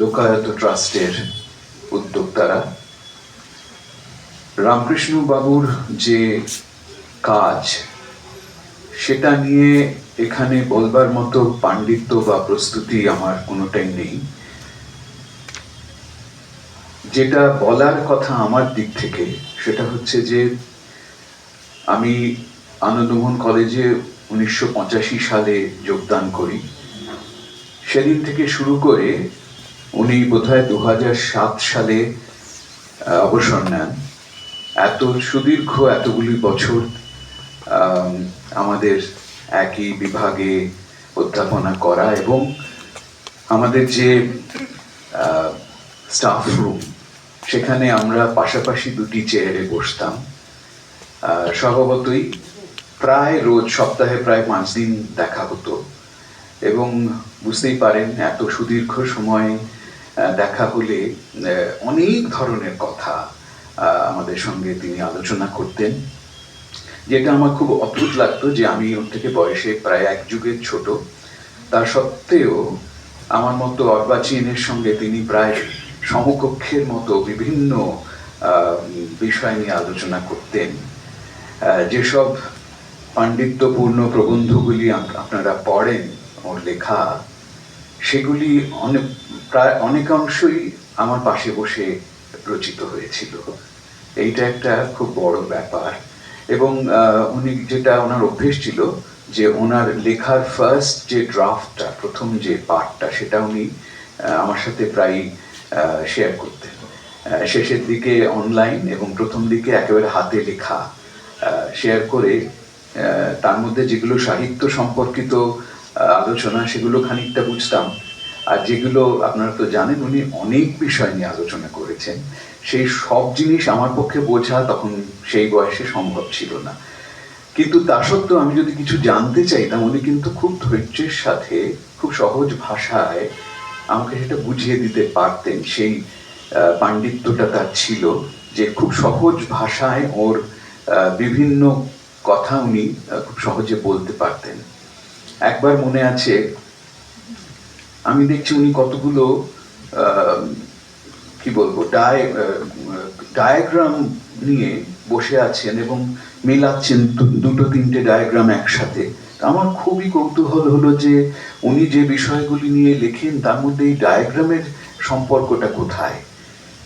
লোকায়ত ট্রাস্টের উদ্যোক্তারা। রামকৃষ্ণ বাবুর যে কাজ, সেটা নিয়ে এখানে বলবার মতো পাণ্ডিত্য বা প্রস্তুতি আমার কোনোটাই নেই। যেটা বলার কথা আমার দিক থেকে, সেটা হচ্ছে যে আমি আনন্দমোহন কলেজে উনিশশো পঁচাশি সালে যোগদান করি। সেদিন থেকে শুরু করে উনি বোধহয় দু সাত সালে অবসর নেন। এত সুদীর্ঘ এতগুলি বছর আমাদের একই বিভাগে অধ্যাপনা করা এবং আমাদের যে স্টাফ রুম সেখানে আমরা পাশাপাশি দুটি চেয়ারে বসতাম। স্বভাবতই প্রায় রোজ, সপ্তাহে প্রায় পাঁচ দিন দেখা হতো এবং বুঝতেই পারেন এত সুদীর্ঘ সময় দেখা হলে অনেক ধরনের কথা আমাদের সঙ্গে তিনি আলোচনা করতেন। যেটা আমার খুব অদ্ভুত লাগতো যে আমি ওর থেকে বয়সে প্রায় এক যুগের ছোট। তা সত্ত্বেও আমার মতো অর্বাচীনের সঙ্গে তিনি প্রায় সমকক্ষের মতো বিভিন্ন বিষয় নিয়ে আলোচনা করতেন। যেসব পাণ্ডিত্যপূর্ণ প্রবন্ধগুলি আপ- আপনারা পড়েন, ওর লেখা সেগুলি অনেক প্রায় অনেকাংশই আমার পাশে বসে রচিত হয়েছিল। এইটা একটা খুব বড় ব্যাপার। এবং উনি যেটা ওনার অভ্যেস ছিল যে ওনার লেখার ফার্স্ট যে ড্রাফটটা প্রথম যে পার্টটা সেটা উনি আমার সাথে প্রায় শেয়ার করতেন। শেষের দিকে অনলাইন এবং প্রথম দিকে একেবারে হাতে লেখা শেয়ার করে তার মধ্যে যেগুলো সাহিত্য সম্পর্কিত আলোচনা, সেগুলো খানিকটা বুঝতাম। আর যেগুলো আপনারা তো জানেন, উনি অনেক বিষয় নিয়ে আলোচনা করেছেন। সেই সব জিনিস আমার পক্ষে বোঝা তখন সেই বয়সে সম্ভব ছিল না। কিন্তু তা সত্ত্বেও আমি যদি কিছু জানতে চাইতাম, উনি কিন্তু খুব ধৈর্যের সাথে, খুব সহজ ভাষায় আমাকে সেটা বুঝিয়ে দিতে পারতেন। সেই পাণ্ডিত্যটা তার ছিল যে খুব সহজ ভাষায় ওর বিভিন্ন কথা উনি খুব সহজে বলতে পারতেন। একবার মনে আছে, আমি দেখছি উনি কতগুলো কি বলব, ডায় ডায়াগ্রাম নিয়ে বসে আছেন এবং মেলাচ্ছেন দুটো তিনটে ডায়াগ্রাম একসাথে। আমার খুবই কৌতূহল হলো যে উনি যে বিষয়গুলি নিয়ে লেখেন, তার মধ্যে এই ডায়াগ্রামের সম্পর্কটা কোথায়?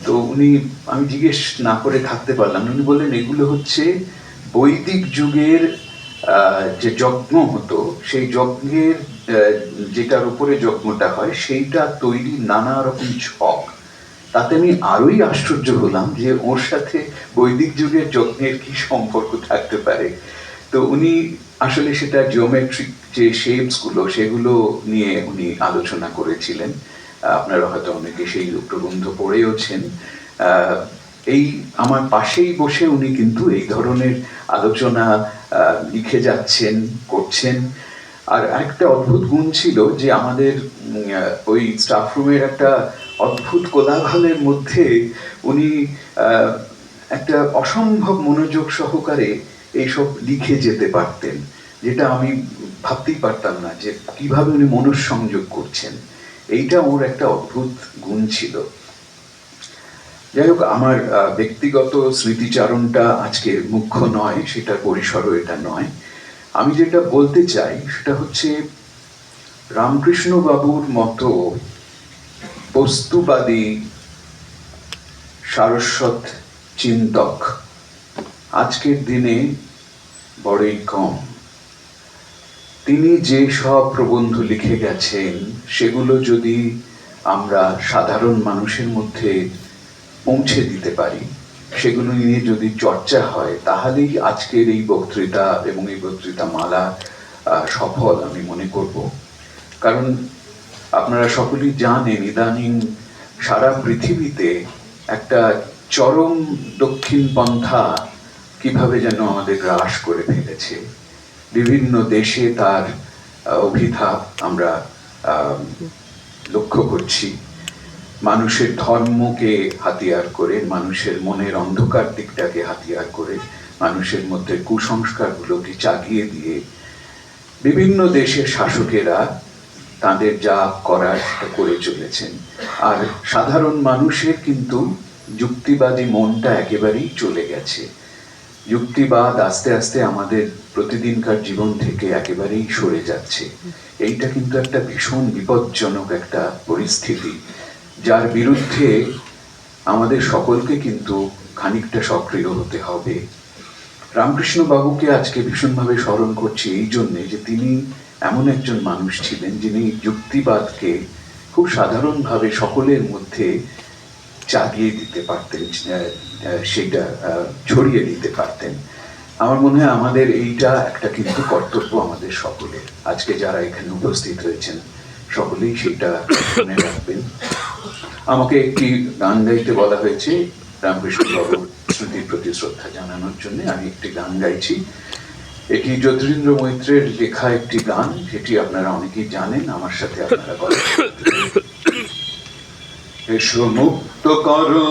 তো উনি, আমি জিজ্ঞেস না করে থাকতে পারলাম উনি বললেন, এগুলো হচ্ছে বৈদিক যুগের যে যজ্ঞ হতো, সেই যজ্ঞের যেটার উপরে যজ্ঞটা হয়, সেইটা তৈরি নানা রকম ছক। তাতে আমি আরোই আশ্চর্য হলাম যে ওর সাথে বৈদিক যুগের যজ্ঞের কি সম্পর্ক থাকতে পারে। তো উনি আসলে সেটা জিওমেট্রিক যে শেপসগুলো সেগুলো নিয়ে উনি আলোচনা করেছিলেন। আপনারা হয়তো অনেকে সেই প্রবন্ধ পড়েওছেন। এই আমার পাশেই বসে উনি কিন্তু এই ধরনের আলোচনা লিখে যাচ্ছেন, করছেন। আর একটা অদ্ভুত গুণ ছিল যে আমাদের ওই স্টাফ রুমের একটা অদ্ভুত কোলাহলের মধ্যে উনি একটা অসম্ভব মনোযোগ সহকারে এইসব লিখে যেতে পারতেন, যেটা আমি ভাবতেই পারতাম না যে কীভাবে উনি মনঃসংযোগ করছেন। এইটা ওর একটা অদ্ভুত গুণ ছিল। যাই হোক আমার ব্যক্তিগত স্মৃতিচারণটা আজকে মুখ্য নয়, সেটার পরিসরও এটা নয়। আমি যেটা বলতে চাই, সেটা হচ্ছে রামকৃষ্ণ বাবুর মতো বস্তুবাদী, সারস্বত চিন্তক আজকের দিনে বড়ই কম। তিনি যে সব প্রবন্ধ লিখে গেছেন, সেগুলো যদি আমরা সাধারণ মানুষের মধ্যে পৌঁছে দিতে পারি। সেগুলো নিয়ে যদি চর্চা হয়, তাহলেই আজকের এই বক্তৃতা এবং এই বক্তৃতা মালা সফল আমি মনে করব। কারণ আপনারা সকলেই জানেন, ইদানিং সারা পৃথিবীতে একটা চরম দক্ষিণ পন্থা কীভাবে যেন আমাদের গ্রাস করে ফেলেছে। বিভিন্ন দেশে তার অভিধাপ আমরা লক্ষ্য করছি। মানুষের ধর্মকে হাতিয়ার করে, মানুষের মনের অন্ধকার দিকটাকে হাতিয়ার করে, মানুষের মধ্যে কুসংস্কারগুলোকে চাগিয়ে দিয়ে বিভিন্ন দেশের শাসকেরা তাদের যা করার করে চলেছেন। আর সাধারণ মানুষের কিন্তু যুক্তিবাদী মনটা একেবারেই চলে গেছে। যুক্তিবাদ আস্তে আস্তে আমাদের প্রতিদিনকার জীবন থেকে একেবারেই সরে যাচ্ছে। এইটা কিন্তু একটা ভীষণ বিপজ্জনক একটা পরিস্থিতি। যার বিরুদ্ধে আমাদের সকলকে কিন্তু খানিকটা সক্রিয় হতে হবে। রামকৃষ্ণ বাবুকে আজকে ভীষণভাবে স্মরণ করছি এই জন্যে যে তিনি এমন একজন মানুষ ছিলেন যিনি যুক্তিবাদকে খুব সাধারণভাবে সকলের মধ্যে চাগিয়ে দিতে পারতেন সেটা ছড়িয়ে দিতে পারতেন। আমার মনে হয় আমাদের এইটা একটা কিন্তু কর্তব্য আমাদের সকলের। আজকে যারা এখানে উপস্থিত হয়েছেন সকলেই সেটা মনে রাখবেন। আমাকে একটি গান গাইতে বলা হয়েছে, রামকৃষ্ণ বাবুর স্মৃতির প্রতি শ্রদ্ধা জানানোর জন্য আমি একটি গান গাইছি এটি যতীন্দ্র মৈত্রের লেখা একটি গান যেটি আপনারা অনেকেই জানেন, আমার সাথে আপনারা বলেন। এসো মুক্ত করো